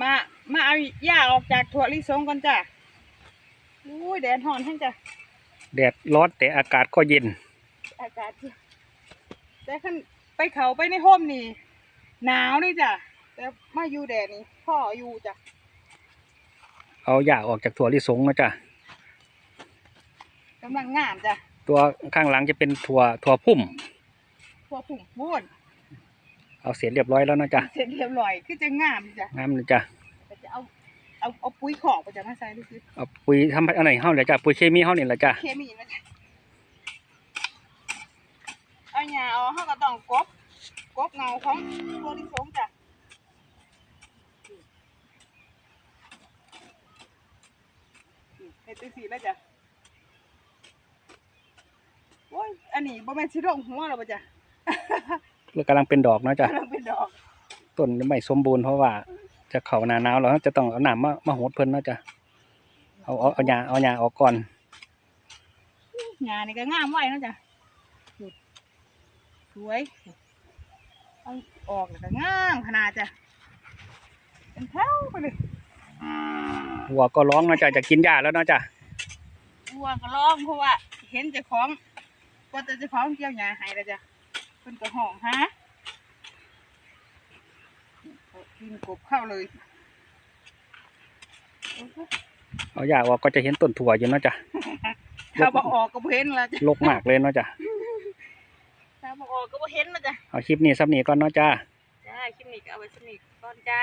มามาเอาหญ้าออกจากถั่วลิสงก่อนจ้ะอุ้ยแดดร้อนแห้งจ้ะแดดร้อนแต่อากาศก็เย็น อากาศดีแต่ขันไปเขาไปในห้มนี่ หนาวเลยจ้ะแต่มาอยู่แดดนี่พ่ออยู่จ้ะเอาหญ้าออกจากถั่วลิสงนะจ้ะกำลังงามจ้ะตัวข้างหลังจะเป็นถั่วถั่วพุ่มทั่วผุ่มพูน เอาเสร็จเรียบร้อยแล้วนะจ้ะเสร็จเรียบร้อยคือจะงามจ้ะน้ำนะจ้ะแต่จะเอาเอาเอาปุ๋ยขอกไปจ้ะมาใส่ดูสิเอาปุ๋ยทำอะไรเฮาเลยจ้ะปุ๋ยเคมีเฮานี่แหละจ้ะเคมีมาจ้ะเอาหญ้าเอาเขาก็ต้องกบกบเงาของถั่วลิสงจ้ะเฮ็ดจังซี่แล้วจ้ะโอ้ยอันนี้บ่แม่นสิลงหัวหรอกบ่จ้ะแล้ว กำลังเป็นดอกนะจ้ะกำลังเป็นดอกต้นไม่สมบูรณ์เพราะว่า จะเข้าหน้าหนาวแล้วจะต้องเอาน้ำมามาโหดเพิ่นนะจ้ะเอาเอาเอาหญ้าเอาหญ้าออกก่อนงานนี่ก็งามไว้เนาะจ้ะสวยเอาออกแล้วก็งามขนาดจ้ะเป็นแถวไปเลยวัวก็ร้องนะจ้ะจะกินหญ้าแล้วนะจ้ะวัวก็ร้องเพราะว่า เห็นเจ้าของก็จะเจ้าของเกี่ยวหญ้าให้แล้วจ้ะเพิ่นก็ห้องหาเอากินกบเข้าเลยโอ้โหเอาหญ้าออกก็จะเห็นต้นถั่วอยู่นะจ้ะถ้าบ่ออกก็บ่เห็นละจ้ะรกมากเลยเนาะจ้ะถ้าบ่ออกก็บ่เห็นละจ้ะเอาคลิปนี้ซับนี้ก่อนเนาะจ้าจ้าคลิปนี้ก็เอาไว้สนิทก่อนจ้า